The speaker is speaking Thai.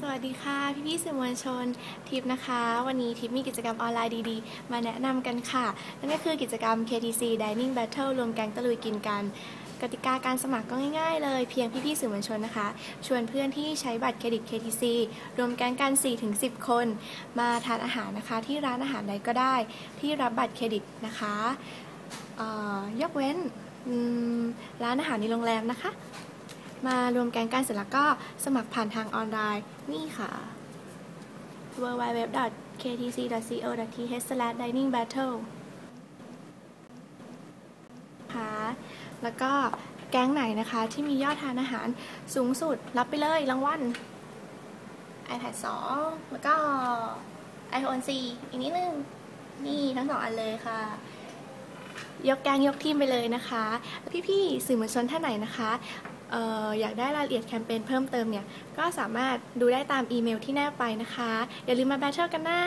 สวัสดีค่ะ พี่พี่สื่อมวลชนทิปนะคะ วันนี้ทิปมีกิจกรรมออนไลน์ดีๆ มาแนะนำกันค่ะ นั่นก็คือกิจกรรม KTC Dining Battle รวมแก๊งตะลุยกินกัน กติกาการสมัครก็ง่ายๆ เลยเพียงพี่ๆสื่อมวลชนนะคะ ชวนเพื่อนที่ใช้บัตรเครดิต KTC รวมแก๊งกัน 4-10 คน มาทานอาหารนะคะที่ร้านอาหารใดก็ได้ ที่รับบัตรเครดิตนะคะยกเว้นร้านอาหารในโรงแรมนะคะ มารวมแก๊งกันเสร็จแล้วก็สมัครผ่านทางออนไลน์นี่ค่ะ www.ktc.co.th/diningbattle ค่ะแล้วก็แก๊งไหนนะคะที่มียอดทานอาหารสูงสุด รับไปเลยรางวัล iPad 2 แล้วก็ iPhone 4 อีกนิดนึง นี่ทั้งสองอันเลยค่ะ ยกแกงยกทีมไปเลยนะคะ พี่ๆสื่อมวลชนท่านไหนนะคะ อออยากได้รายละเอียดแคมเปญเพิ่มเติมเนี่ย ก็สามารถดูได้ตามอีเมลที่แนบไปนะคะ อย่าลืมมาแบทเทิลกันนะ